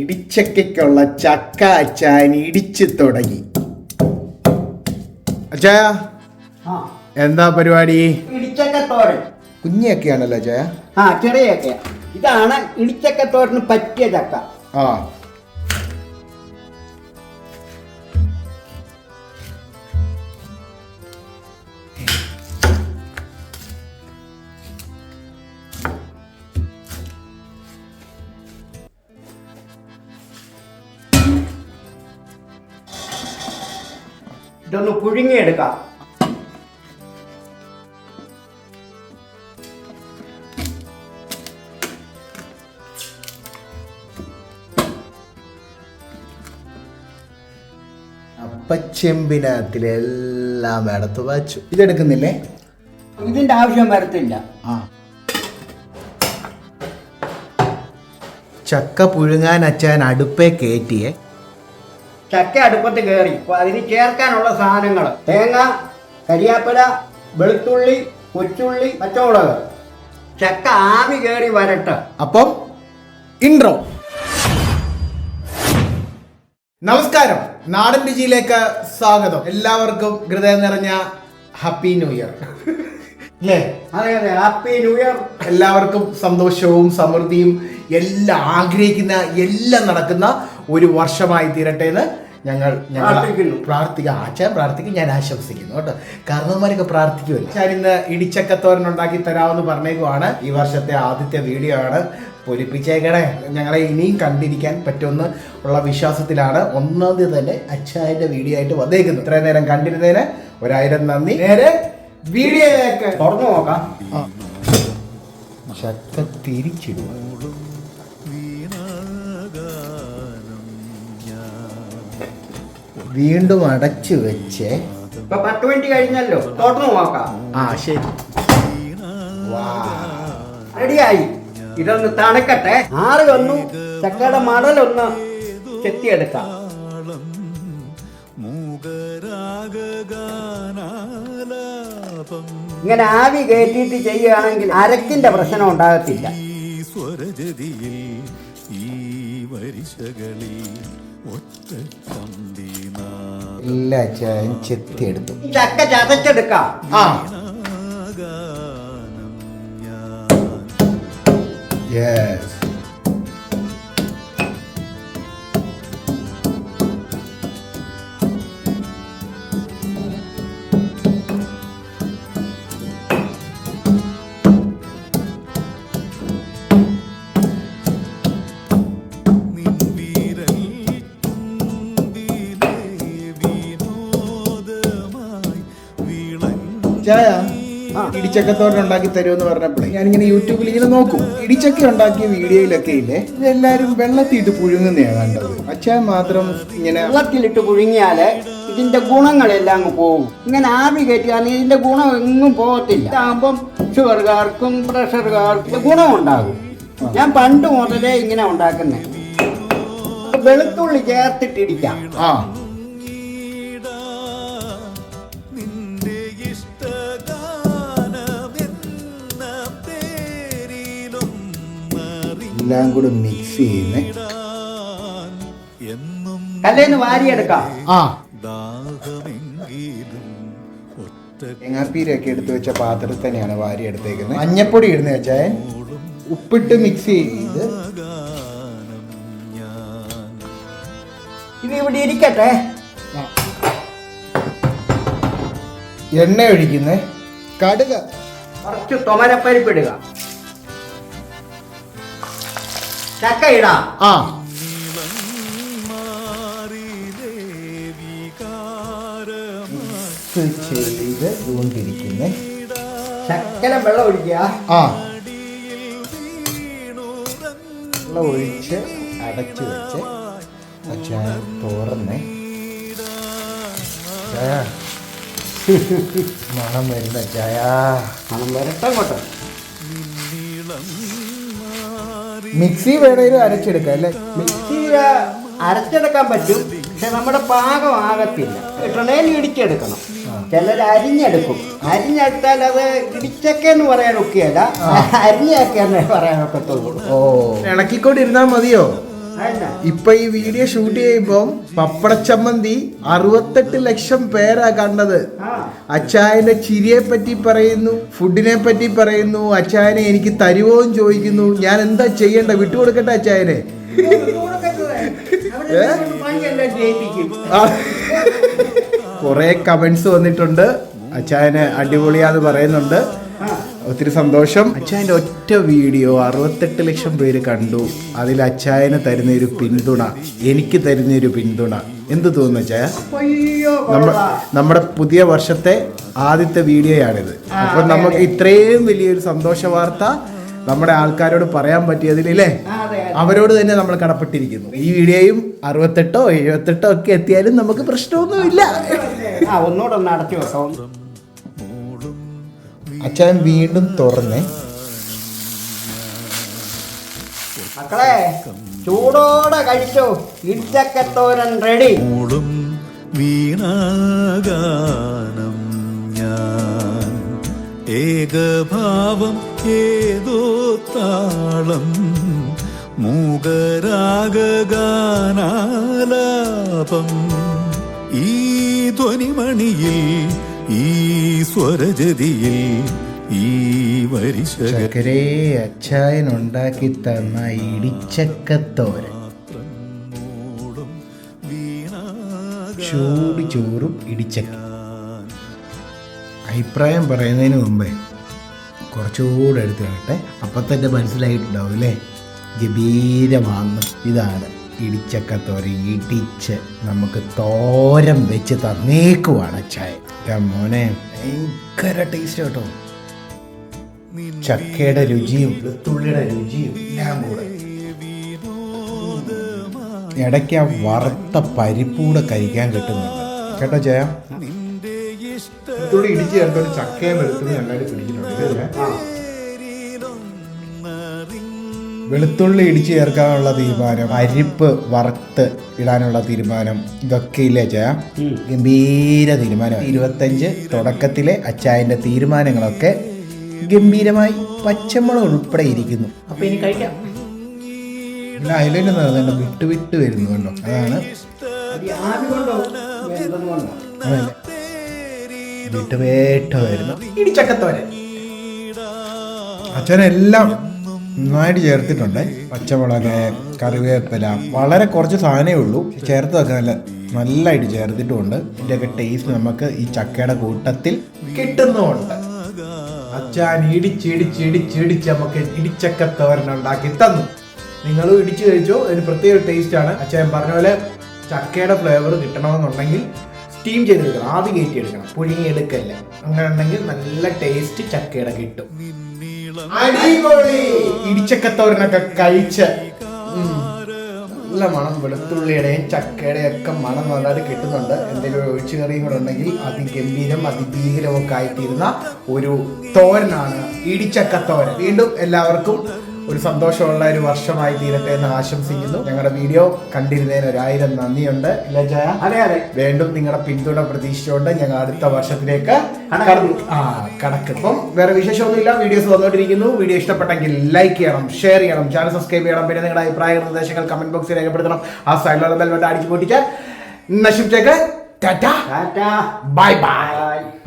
ഇടിച്ചക്കയ്ക്കുള്ള ചക്ക അച്ചാൻ ഇടിച്ചു തുടങ്ങി. അച്ചായ ആ. എന്താ പരിപാടി? ഇടിച്ചക്കത്തോരൻ കുഞ്ഞൊക്കെയാണല്ലോ അച്ചായ? ആ ചെറിയൊക്കെ ഇതാണ് ഇടിച്ചക്കത്തോരന് പറ്റിയ ചക്ക. ആ. ഇതൊന്ന് പുഴുങ്ങിയെടുക്കാം. അപ്പച്ചെമ്പിനകത്തിലെല്ലാം എടുത്ത് വച്ചു. ഇതെടുക്കുന്നില്ലേ? ഇതിന്റെ ആവശ്യം വരത്തില്ല. ആ. ചക്ക പുഴുങ്ങാൻ അച്ചാൻ അടുപ്പേ കയറ്റിയേ ചക്ക അടുപ്പത്ത് കയറി അതിന് ചേർക്കാനുള്ള സാധനങ്ങൾ. തേങ്ങ കരിയാപ്പല വെളുത്തുള്ളി കൊച്ചുള്ളി പച്ചമുളക്. ചക്ക ആവി കയറി വരട്ടെ. അപ്പം ഇൻട്രോ നമസ്കാരം. നാടൻ രുചിയിലേക്ക് സ്വാഗതം. എല്ലാവർക്കും ഹൃദയം നിറഞ്ഞ ഹാപ്പി ന്യൂ ഇയർ അല്ലേ? അതെ അതെ. ഹാപ്പി ന്യൂ ഇയർ എല്ലാവർക്കും സന്തോഷവും സമൃദ്ധിയും എല്ലാം ആഗ്രഹിക്കുന്ന എല്ലാം നടക്കുന്ന ഒരു വർഷമായി തീരട്ടെ എന്ന് ഞങ്ങൾ ഞങ്ങൾ. പ്രാർത്ഥിക്കുക ആച്ചാൻ പ്രാർത്ഥിക്കും ഞാൻ ആശംസിക്കുന്നു കേട്ടോ. കാരണവന്മാരൊക്കെ പ്രാർത്ഥിക്കുമല്ലോ ഞാൻ ഇന്ന് ഇടിച്ചക്കത്തോരൻ ഉണ്ടാക്കി തരാമെന്ന് പറഞ്ഞേക്കുവാണ്. ഈ വർഷത്തെ ആദ്യത്തെ വീഡിയോ ആണ് പൊലിപ്പിച്ചേക്കണേ. ഞങ്ങളെ ഇനിയും കണ്ടിരിക്കാൻ പറ്റുമെന്ന് ഉള്ള വിശ്വാസത്തിലാണ് ഒന്നാം തീയതി തന്നെ അച്ഛായന്റെ വീഡിയോ ആയിട്ട് വന്നേക്കുന്നത്. ഇത്രയും നേരം കണ്ടിരുന്നതിന് ഒരായിരം നന്ദി. നേരെ വീഡിയോയിലേക്ക്. തുറന്നു നോക്കാം. ചക്ക തിരിച്ചിടുക വീണ്ടും അടച്ചു വെച്ച് ഇപ്പൊ പത്ത് മിനിറ്റ് കഴിഞ്ഞല്ലോ. തുറന്നു നോക്കാം. ആ ശരി. റെഡിയായി. ഇതൊന്ന് തണുക്കട്ടെ. ആറ് ഒന്ന് ചക്കയുടെ മടലൊന്ന് ചെത്തിയെടുക്കാം. ഇങ്ങനെ ആവി കയറ്റിയിട്ട് ചെയ്യുകയാണെങ്കിൽ അരക്കിന്റെ പ്രശ്നം ഉണ്ടാകത്തില്ല. സ്വരജതിയിൽ ഈ വരിശകളിൽ ഒറ്റ തന്തിനാ അച്ഛൻ ചെത്തിയെടുത്തു. ചക്ക ചതച്ചെടുക്കാം. ആ. യെസ് ചായ ഇടിച്ചക്കത്തോടെ ഉണ്ടാക്കി തരുമെന്ന് പറഞ്ഞപ്പോഴേ ഞാനിങ്ങനെ യൂട്യൂബിൽ ഇങ്ങനെ നോക്കും. ഇടിച്ചക്ക ഉണ്ടാക്കിയ വീഡിയോയിലൊക്കെ ഇല്ലേ? ഇതെല്ലാരും വെള്ളത്തിയിട്ട് പുഴുങ്ങുന്നതാണ് കണ്ടത്. അച്ഛൻ മാത്രം ഇങ്ങനെ വെള്ളത്തിലിട്ട് പുഴുങ്ങിയാൽ ഇതിന്റെ ഗുണങ്ങളെല്ലാം അങ്ങ് പോകും. ഇങ്ങനെ ആവി കയറ്റിയാൽ ഇതിന്റെ ഗുണം എങ്ങും പോകത്തില്ല. ഇതാകുമ്പം ഷുഗർകാർക്കും പ്രഷർകാർക്കും ഗുണം ഉണ്ടാകും ഞാൻ പണ്ട് മുതലേ ഇങ്ങനെ ഉണ്ടാക്കുന്നേ. വെളുത്തുള്ളി ചേർത്തിട്ടിരിക്കാം ആ. എല്ലാം കൂടി മിക്സ് ചെയ്യുന്നേ. കല്ലേന്ന് വാരിയെടുക്കാം. ആ. തേങ്ങാപ്പീരൊക്കെ എടുത്തു വെച്ച പാത്രത്തിൽ തന്നെയാണ് വാരി എടുത്തേക്കുന്നത് മഞ്ഞപ്പൊടി ഇടുന്ന വെച്ചാൽ ഉപ്പിട്ട് മിക്സ് ചെയ്ത്. ഇത് ഇവിടെ ഇരിക്കട്ടെ. എണ്ണ ഒഴിക്കുന്നേ. കടുക്. കുറച്ച് തുമരപ്പരിപ്പിടുക ചക്ക ഇടാം ആ ചെയ്ത് കൊണ്ടിരിക്കുന്നേ ശക്കലം വെള്ളം ഒഴിക്കുക. ആ. വെള്ളം ഒഴിച്ച് അടച്ചു വെച്ച് അച്ഛൻ തുറന്നേ ചായ. മണം വരുന്ന ചായ. മണം വരട്ടെ അങ്ങോട്ട്. മിക്സി വേണേലും അരച്ചെടുക്കാം അല്ലേ? മിക്സി അരച്ചെടുക്കാൻ പറ്റും പക്ഷെ നമ്മുടെ പാകം ആകത്തില്ല. കിട്ടണേൽ ഇടിച്ചെടുക്കണം. ചിലർ അരിഞ്ഞെടുക്കും. അരിഞ്ഞെടുത്താൽ അത് ഇടിച്ചക്കെന്ന് പറയാൻ ഒക്കെയല്ല അരിഞ്ഞൊക്കെയെന്നേ പറയാൻ ഒക്കത്തുള്ളൂ. ഓ. ഇളക്കിക്കൊണ്ടിരുന്നാൽ മതിയോ. ഇപ്പൊ ഈ വീഡിയോ ഷൂട്ട് ചെയ്യുമ്പോ പപ്പടച്ചമ്മന്തി അറുപത്തെട്ട് ലക്ഷം പേരാ കണ്ടത്. അച്ചായന്റെ ചിരിയെ പറ്റി പറയുന്നു ഫുഡിനെ പറ്റി പറയുന്നു അച്ചായനെ എനിക്ക് തരുവോന്ന് ചോദിക്കുന്നു. ഞാൻ എന്താ ചെയ്യണ്ട വിട്ടുകൊടുക്കട്ടെ അച്ചായനെ. കൊറേ കമന്റ്സ് വന്നിട്ടുണ്ട്. അച്ചായനെ അടിപൊളിയാന്ന് പറയുന്നുണ്ട്. ഒത്തിരി സന്തോഷം. അച്ചായന്റെ ഒറ്റ വീഡിയോ അറുപത്തെട്ട് ലക്ഷം പേര് കണ്ടു. അതിൽ അച്ചായന് തരുന്ന ഒരു പിന്തുണ എനിക്ക് തരുന്ന ഒരു പിന്തുണ. എന്ത് തോന്നുന്നു അച്ചായ നമ്മുടെ പുതിയ വർഷത്തെ ആദ്യത്തെ വീഡിയോയാണിത്. അപ്പൊ നമുക്ക് ഇത്രയും വലിയൊരു സന്തോഷ വാർത്ത നമ്മുടെ ആൾക്കാരോട് പറയാൻ പറ്റിയതിലല്ലേ. അവരോട് തന്നെ നമ്മൾ കടപ്പെട്ടിരിക്കുന്നു. ഈ വീഡിയോയും അറുപത്തെട്ടോ എഴുപത്തെട്ടോ ഒക്കെ എത്തിയാലും നമുക്ക് പ്രശ്നമൊന്നുമില്ല. ഒന്നുകൂടെ ഒന്ന് അടച്ചു വെക്കാം അച്ഛൻ വീണ്ടും തുറന്നേ. മക്കളെ ചൂടോടെ കഴിച്ചോ. ഇടിച്ചക്കത്തോരൻ റെഡി. മൂളും വീണാഗാനം ഞാൻ. ഏകഭാവം ഏതോ താളം മൂകരാഗാനാലാപം ഈ ധ്വനിമണിയിൽ ഈ സ്വരജതിയിൽ ഈ വരിശകരം ചക്കരേ അച്ചായൻ ഉണ്ടാക്കി തന്ന ഇടിച്ചക്കത്തോരൻ വീണാഗാനം ചൂട് ചോറും ഇടിച്ചക്ക. അഭിപ്രായം പറയുന്നതിന് മുമ്പേ കുറച്ചുകൂടെ എടുത്തു കാണട്ടെ അപ്പം തന്നെ മനസ്സിലായിട്ടുണ്ടാവും അല്ലേ? ഗംഭീരമാന്ന് ഇതാണ് ഇടിച്ചക്കത്തോരൻ ഇടിച്ച് നമുക്ക് തോരം വെച്ച് തന്നേക്കുവാണ് ചായ മോനെ ഭയങ്കര ടേസ്റ്റ് കേട്ടോ. ചക്കയുടെ രുചിയും വെളുത്തുള്ളിയുടെ രുചിയും എല്ലാം കൂടെ. ഇടയ്ക്ക് ആ വറുത്ത പരിപ്പൂടെ കഴിക്കാൻ കിട്ടുന്നുണ്ട്. കേട്ടോ ചായ ഇഷ്ടം ഇടിച്ച് ചേർത്തോണ്ട് ചക്കയും വെളുത്തുള്ളി നന്നായിട്ട് പിടിക്കുന്നുണ്ട്? വെളുത്തുള്ളി ഇടിച്ച് ചേർക്കാനുള്ള തീരുമാനം അരിപ്പ് വറുത്ത് ഇടാനുള്ള തീരുമാനം ഇതൊക്കെ ഇല്ലേ ചായ ഗംഭീര തീരുമാനം ഇരുപത്തഞ്ച് തുടക്കത്തിലെ അച്ചായന്റെ തീരുമാനങ്ങളൊക്കെ ഗംഭീരമായി പച്ചമുളക് ഉൾപ്പെടെ ഇരിക്കുന്നു. അപ്പൊ ഇനി കഴിക്കാം. പിന്നെ ഹൈലൈറ്റ് എന്ന് പറയുന്നത് വിട്ട് വിട്ട് വരുന്നു കണ്ടോ അതാണ് അത് ഈ ആവി കൊണ്ടോ? വേണ്ടത് കൊണ്ടോ? അതല്ലേ വിട്ട് വേട്ട വരുന്നു. ഇടിച്ചക്കത്തോരൻ. അച്ഛനെല്ലാം നന്നായിട്ട് ചേർത്തിട്ടുണ്ട്. പച്ചമുളക് കറിവേപ്പില വളരെ കുറച്ച് സാധനമേ ഉള്ളൂ. ചേർത്തതൊക്കെ നല്ല നല്ലതായിട്ട് ചേർത്തിട്ടുമുണ്ട്. ഇതിന്റെയൊക്കെ ടേസ്റ്റ് നമുക്ക് ഈ ചക്കയുടെ കൂട്ടത്തിൽ കിട്ടുന്നുമുണ്ട്. അച്ഛൻ ഇടിച്ചിടിച്ചിടിച്ചിടിച്ച് നമുക്ക് ഇടിച്ചക്കത്തോരൻ ഉണ്ടാക്കി തന്നു. നിങ്ങളും ഇടിച്ചു കഴിച്ചോ? അതിന് പ്രത്യേക ടേസ്റ്റാണ് അച്ഛൻ പറഞ്ഞ പോലെ ചക്കയുടെ ഫ്ലേവർ കിട്ടണമെന്നുണ്ടെങ്കിൽ സ്റ്റീം ചെയ്തെടുക്കണം ആവി കയറ്റി എടുക്കണം പുഴുങ്ങി എടുക്കല്ല. അങ്ങനെ ഉണ്ടെങ്കിൽ നല്ല ടേസ്റ്റ് ചക്കയുടെ കിട്ടും. ഇടിച്ചക്കത്തോരനൊക്കെ കഴിച്ച്. നല്ല മണം വെളുത്തുള്ളിയുടെയും ചക്കയുടെയും ഒക്കെ മണം നല്ലതായിട്ട് കിട്ടുന്നുണ്ട്. എന്തെങ്കിലും ഒരു ഒഴിച്ചു കറിയും കൂടെ ഉണ്ടെങ്കിൽ അതിഗംഭീരം അതിഭീകരമൊക്കെ ആയിത്തീരുന്ന ഒരു തോരനാണ് ഇടിച്ചക്കത്തോരൻ വീണ്ടും എല്ലാവർക്കും ഒരു സന്തോഷമുള്ള ഒരു വർഷമായി തീരട്ടെ എന്ന് ആശംസിക്കുന്നു. ഞങ്ങളുടെ വീഡിയോ കണ്ടിരുന്നതിന് ഒരായിരം നന്ദിയുണ്ട്. ഇല്ല ജയ? അതെ അതെ. വീണ്ടും നിങ്ങളുടെ പിന്തുണ പ്രതീക്ഷിച്ചുകൊണ്ട് ഞങ്ങൾ അടുത്ത വർഷത്തിലേക്ക്. ആ വേറെ വിശേഷമൊന്നുമില്ല. വീഡിയോസ് വന്നുകൊണ്ടിരിക്കുന്നു. വീഡിയോ ഇഷ്ടപ്പെട്ടെങ്കിൽ ലൈക്ക് ചെയ്യണം ഷെയർ ചെയ്യണം ചാനൽ സബ്സ്ക്രൈബ് ചെയ്യണം പിന്നെ നിങ്ങളുടെ അഭിപ്രായ നിർദ്ദേശങ്ങൾ കമന്റ് ബോക്സിൽ രേഖപ്പെടുത്തണം. ആ സൈഡിലുള്ള ബെൽബട്ട് അടിച്ചു പൊട്ടിച്ച് നശിപ്പിച്ചേക്ക്. ടാറ്റ. Bye bye